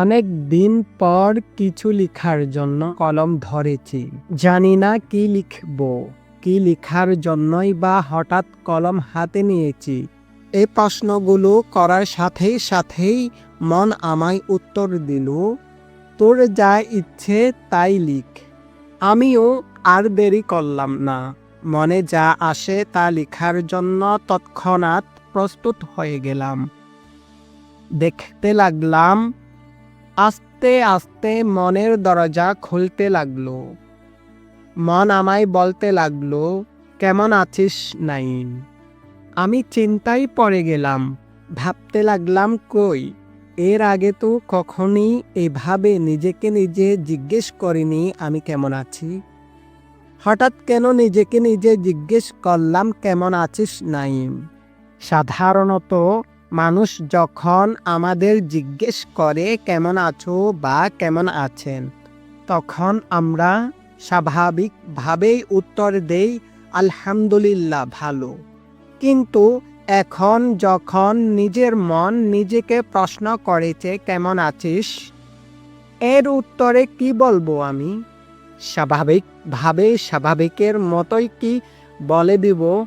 অনেক দিন পর কিছু লিখার জন্য কলম ধরেছি। জানি না কি লিখব, কি লিখার জন্যই বা হঠাৎ কলম হাতে নিয়েছি। এই প্রশ্নগুলো করার সাথেই সাথেই মন আমায় উত্তর দিল, তোর যা ইচ্ছে তাই লিখ। আমিও আর দেরি করলাম না। মনে যা আসে তা লেখার জন্য তৎক্ষণাৎ প্রস্তুত হয়ে গেলাম। দেখতে লাগলাম আস্তে আস্তে মনের দরজা খুলতে লাগল। মন আমায় বলতে লাগল, কেমন আছিস নাইন? আমি চিন্তায় পড়ে গেলাম, ভাবতে লাগলাম, কই, এর আগে তো কখনই এভাবে নিজেকে নিজে জিজ্ঞেস করিনি আমি কেমন আছি? হঠাৎ কেন নিজেকে নিজে জিজ্ঞেস করলাম, কেমন আছিস নাইম সাধারণত মানুষ যখন আমাদের জিজ্ঞেস করে কেমন আছো বা কেমন আছেন, তখন আমরা স্বাভাবিকভাবেই উত্তর দেই, আলহামদুলিল্লাহ, ভালো। কিন্তু এখন যখন নিজের মন নিজেকে প্রশ্ন করেছে, কেমন আছিস? এর উত্তরে কি বলব আমি? স্বাভাবিকভাবে স্বাভাবিকের মতোই কি বলে দিব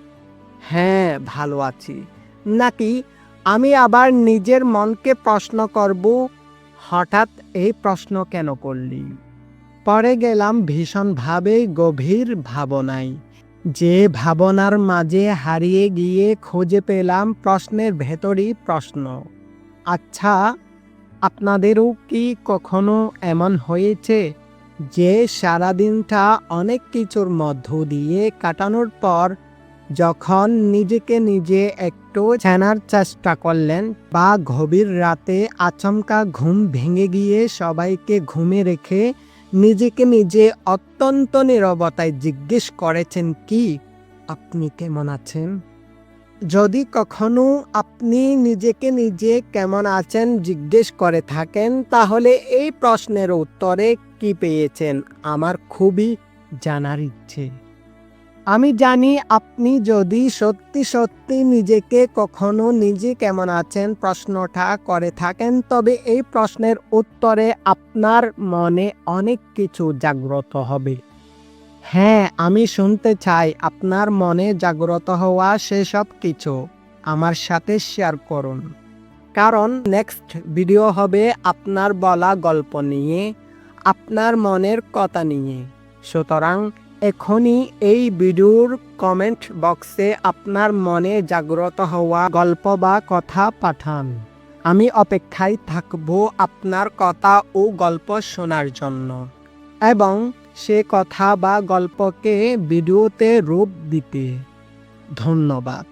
হ্যাঁ ভালো আছি। নাকি আমি আবার নিজের মনকে প্রশ্ন করব, হঠাৎ এই প্রশ্ন কেন করলি? পরে গেলাম ভীষণভাবে গভীর ভাবনায়। যে ভাবনার মাঝে হারিয়ে গিয়ে খুঁজে পেলাম প্রশ্নের ভেতরই প্রশ্ন। আচ্ছা আপনাদেরও কি কখনো এমন হয়েছে যে সারাদিনটা অনেক কিছুর মধ্য দিয়ে কাটানোর পর যখন নিজেকে নিজে একটু চেনার চেষ্টা করলেন বা গভীর রাতে আচমকা ঘুম ভেঙে গিয়ে সবাইকে ঘুমে রেখে নিজেকে নিজে অত্যন্ত নীরবতায় জিজ্ঞেস করেছেন কি, আপনি কেমন আছেন? যদি কখনো আপনি নিজেকে নিজে কেমন আছেন জিজ্ঞেস করে থাকেন, তাহলে এই প্রশ্নের উত্তরে কি পেয়েছেন আমার খুবই জানার ইচ্ছে। আমি জানি আপনি যদি সত্যি সত্যি নিজেকে কখনো নিজে কেমন আছেন প্রশ্নটা করে থাকেন, তবে এই প্রশ্নের উত্তরে আপনার মনে অনেক কিছু জাগ্রত হবে। হ্যাঁ আমি শুনতে চাই আপনার মনে জাগ্রত হওয়া সেসব কিছু। আমার সাথে শেয়ার করুন। কারণ নেক্সট ভিডিও হবে আপনার বলা গল্প নিয়ে, আপনার মনের কথা নিয়ে। সুতরাং এখনই এই ভিডিওর কমেন্ট বক্সে আপনার মনে জাগ্রত হওয়া গল্প বা কথা পাঠান। আমি অপেক্ষায় থাকব আপনার কথা ও গল্প শোনার জন্য। এবং সে কথা বা গল্পকে ভিডিওতে রূপ দিতে। ধন্যবাদ।